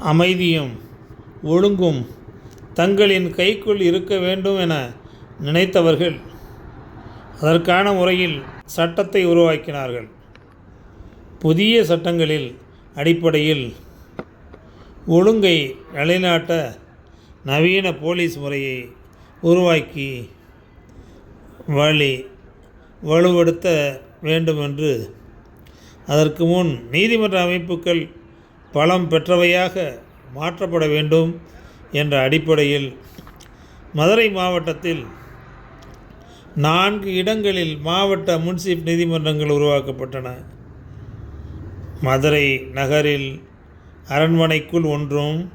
அமைதியும் ஒழுங்கும் தங்களின் கைக்குள் இருக்க வேண்டும் என நினைத்தவர்கள் அதற்கான முறையில் சட்டத்தை உருவாக்கினார்கள். புதிய சட்டங்களில் அடிப்படையில் ஒழுங்கை நிலைநாட்ட நவீன போலீஸ் முறையை உருவாக்கி வழி வலுப்படுத்த வேண்டுமென்று அதற்கு முன் நீதிமன்ற அமைப்புகள் பலம் பெற்றவையாக மாற்றப்பட வேண்டும் என்ற அடிப்படையில் மதுரை மாவட்டத்தில் நான்கு இடங்களில் மாவட்ட முன்சிப் நீதிமன்றங்கள் உருவாக்கப்பட்டன. மதுரை நகரில் அரண்மனைக்குள் ஒன்றும்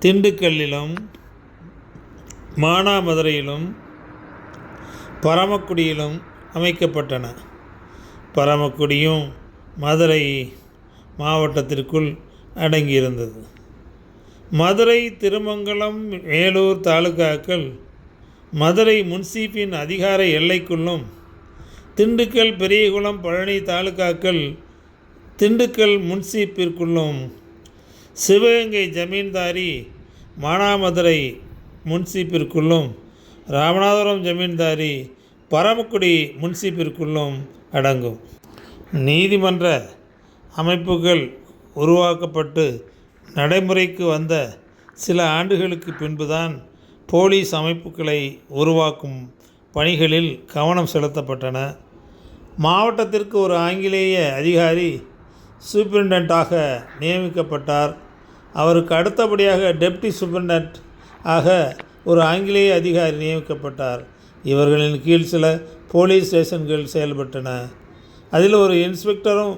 திண்டுக்கல்லிலும் மானாமதுரையிலும் பரமக்குடியிலும் அமைக்கப்பட்டன. பரமக்குடியும் மதுரை மாவட்டத்திற்குள் அடங்கியிருந்தது. மதுரை திருமங்கலம் மேலூர் தாலுகாக்கள் மதுரை முன்சீப்பின் அதிகார எல்லைக்குள்ளும் திண்டுக்கல் பெரியகுளம் பழனி தாலுகாக்கள் திண்டுக்கல் முன்சீப்பிற்குள்ளும் சிவகங்கை ஜமீன்தாரி மானாமதுரை முன்சீப்பிற்குள்ளும் ராமநாதபுரம் ஜமீன்தாரி பரமக்குடி முன்சீப்பிற்குள்ளும் அடங்கும். நீதிமன்ற அமைப்புகள் உருவாக்கப்பட்டு நடைமுறைக்கு வந்த சில ஆண்டுகளுக்கு பின்புதான் போலீஸ் அமைப்புகளை உருவாக்கும் பணிகளில் கவனம் செலுத்தப்பட்டன. மாவட்டத்திற்கு ஒரு ஆங்கிலேய அதிகாரி சூப்பரிண்டென்ட்டாக நியமிக்கப்பட்டார். அவருக்கு அடுத்தபடியாக டெப்டி சூப்பரிண்டென்ட் ஆக ஒரு ஆங்கிலேய அதிகாரி நியமிக்கப்பட்டார். இவர்களின் கீழ் சில போலீஸ் ஸ்டேஷன்கள் செயல்பட்டன. அதில் ஒரு இன்ஸ்பெக்டரும்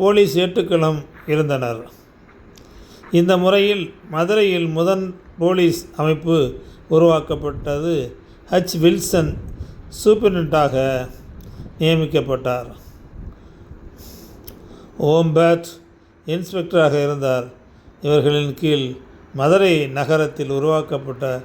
போலீஸ் ஏட்டுக்களும் இருந்தனர். இந்த முறையில் மதுரையில் முதன் போலீஸ் அமைப்பு உருவாக்கப்பட்டது. ஹச் வில்சன் சூப்பரிண்டென்ட்டாக நியமிக்கப்பட்டார். ஓம்பேட் இன்ஸ்பெக்டராக இருந்தார். இவர்களின் கீழ் மதுரை நகரத்தில் உருவாக்கப்பட்ட